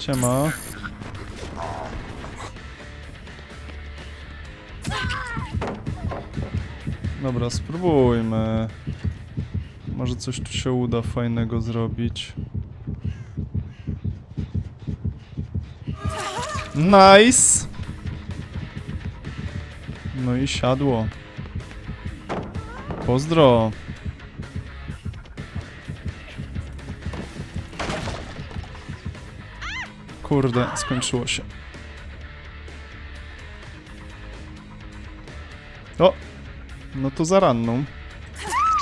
Siema. Dobra, spróbujmy. Może coś tu się uda fajnego zrobić. Nice! No i siadło. Pozdro. Kurde, skończyło się. O! No to za ranną.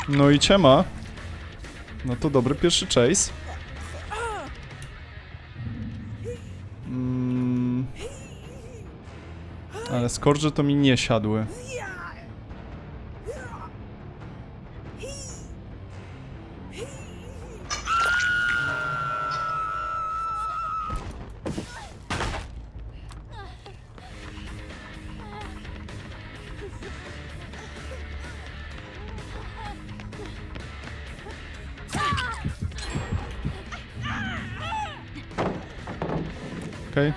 No i ciema. No to dobry pierwszy chase. Mm. Ale skorże to mi nie siadły. Okej.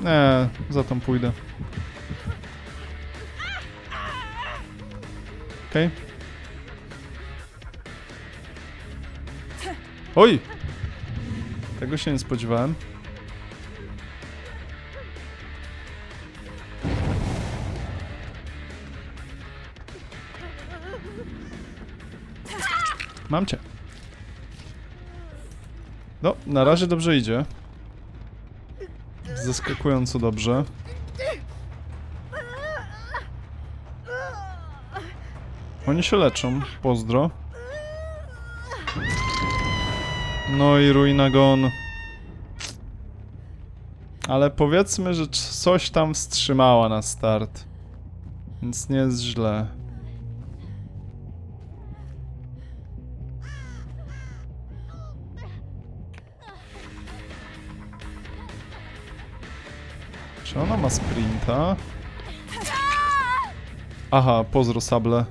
Nie, za tą pójdę. Okej. Oj! Tego się nie spodziewałem. Mam cię. No, na razie dobrze idzie. Zaskakująco dobrze. Oni się leczą. Pozdro. No i Ruinagon. Ale powiedzmy, że coś tam wstrzymała na start. Więc nie jest źle. Ona ma sprinta? Aha, pozdro sable.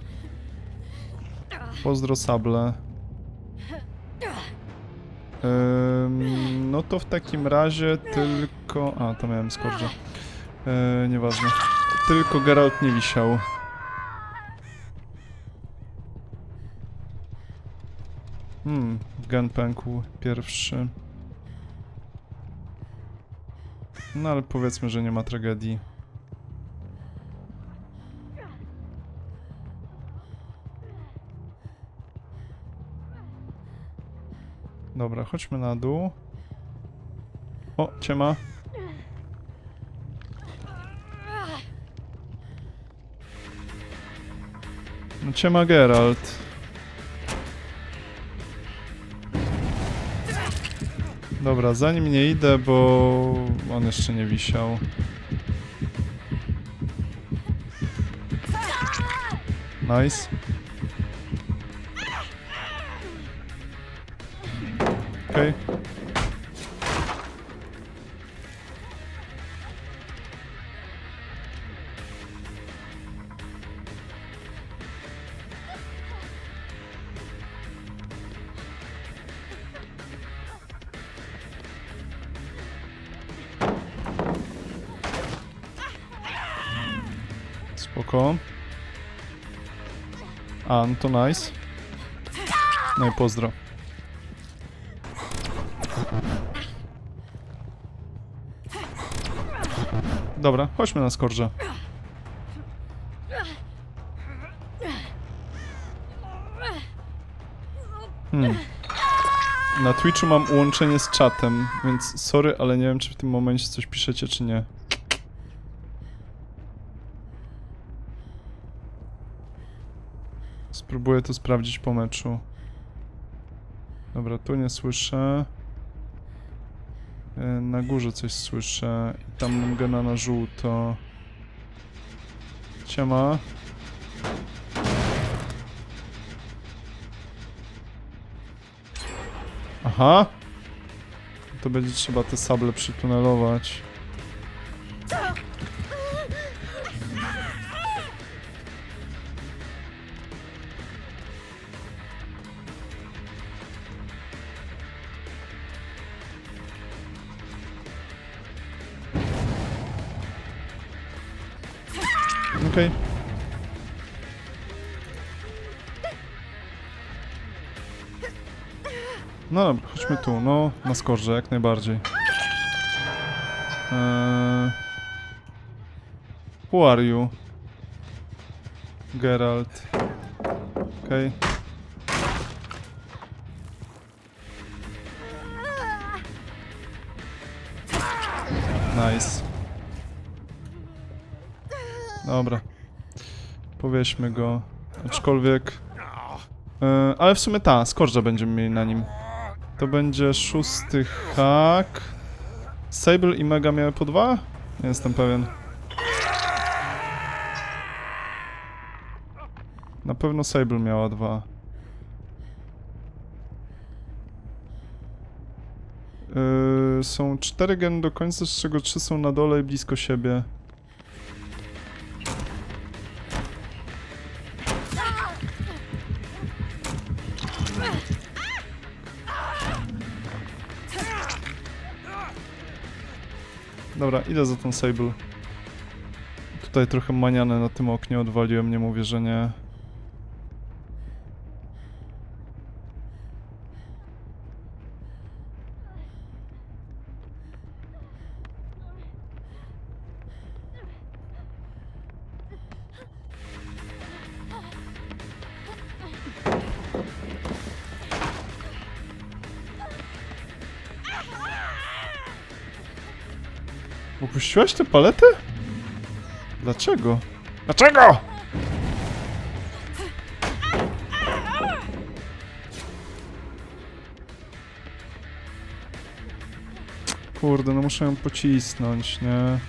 Pozdro sable. No to w takim razie tylko... A, to miałem skorże. Yy, nieważne. Tylko Geralt nie wisiał. Hmm, pękł pierwszy. No ale powiedzmy, że nie ma tragedii. Dobra, chodźmy na dół. O, ciema. No ciema Geralt. Dobra, za nim nie idę, bo on jeszcze nie wisiał. Nice. Okej. Spoko. A, no to nice. No i pozdro. Dobra, chodźmy na skorże. Hmm. Na Twitchu mam łączenie z czatem, więc sorry, ale nie wiem, czy w tym momencie coś piszecie, czy nie. Spróbuję to sprawdzić po meczu. Dobra, tu nie słyszę. E, Na górze coś słyszę. I tam mam gena na żółto. Siema. Aha. To będzie trzeba te sable przytunelować. Okej. No dobra, chodźmy tu, no, na skorze, jak najbardziej. Eee... Who are you? Geralt. Okej. Nice. Dobra. Powieźmy go. Aczkolwiek... E, ale w sumie ta, skorża będziemy mieli na nim. To będzie szósty hak. Sable i Mega miały po dwa? Nie jestem pewien. Na pewno Sable miała dwa. Yy, są cztery geny do końca, z czego trzy są na dole i blisko siebie. Dobra, idę za tą Sable. Tutaj trochę maniane na tym oknie odwaliłem, nie mówię, że nie. Upuściłaś tę paletę? Dlaczego? Dlaczego? Kurde, no muszę ją pocisnąć, nie?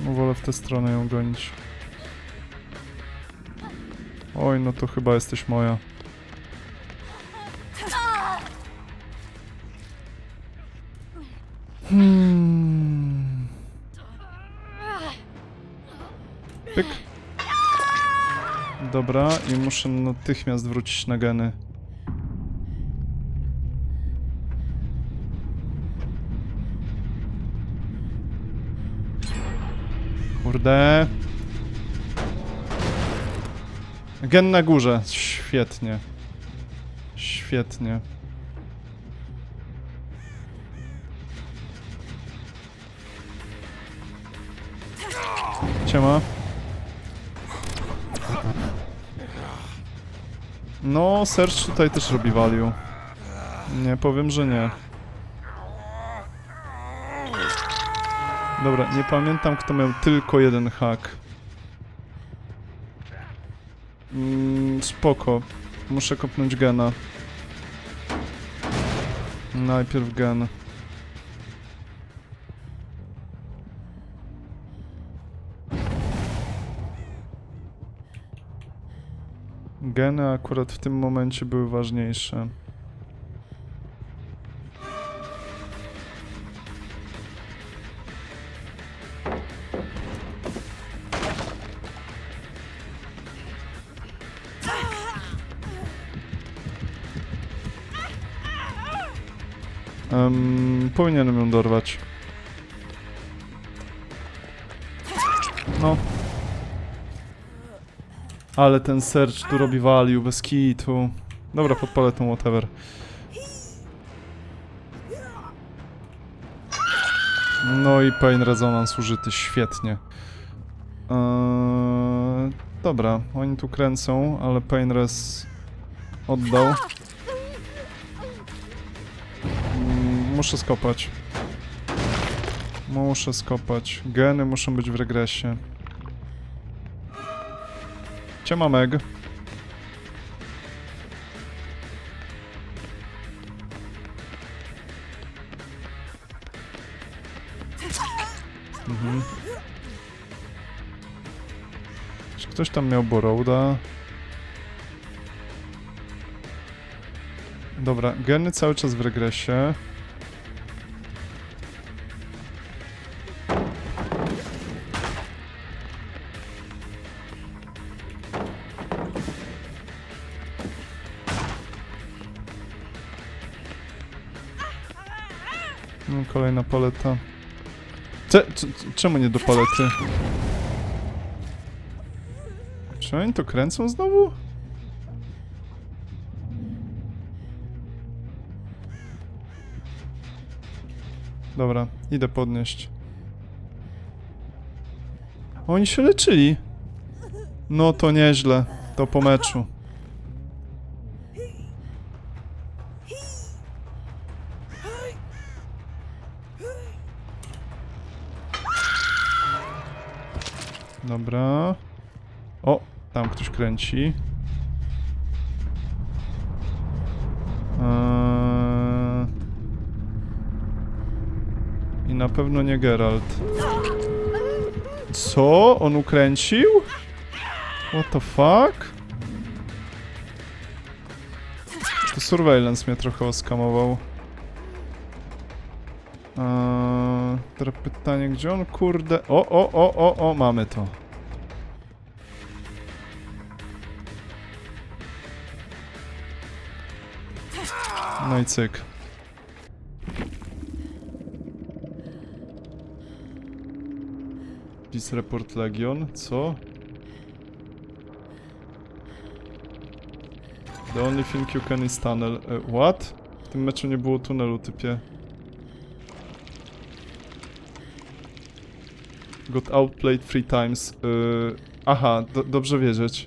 No wolę w tę stronę ją gonić. Oj, no to chyba jesteś moja. Dobra, i muszę natychmiast wrócić na geny. Kurde. Gen na górze. Świetnie. Świetnie. Siema. No, Search tutaj też robi value. Nie powiem, że nie. Dobra, nie pamiętam kto miał tylko jeden hak. Mm, spoko. Muszę kopnąć gena. Najpierw gen. Geny akurat w tym momencie były ważniejsze. Um, powinienem ją dorwać. Ale ten search tu robi value bez kitu. Dobra, podpalę tą whatever. No i Pain Resonance użyty świetnie. Eee, dobra, oni tu kręcą, ale Pain Res oddał. Mm, muszę skopać. Muszę skopać. Geny muszą być w regresie. Siema Meg. Mhm. Czy ktoś tam miał Borouda? Dobra, geny cały czas w regresie. Kolejna paleta. Cze, cze, czemu nie do palety? Czy oni to kręcą znowu? Dobra, idę podnieść. Oni się leczyli. No to nieźle. To po meczu. Dobra. O, tam ktoś kręci. Eee... I na pewno nie Geralt. Co? On ukręcił? What the fuck? To surveillance mnie trochę oskamował. Eee, teraz pytanie, gdzie on kurde... O, o, o, o, o, mamy to. No i cyk. Report Legion, co? The only thing you can is tunnel. E, what? W tym meczu nie było tunelu, typie. Got outplayed three times. Yy, aha, do, dobrze wiedzieć.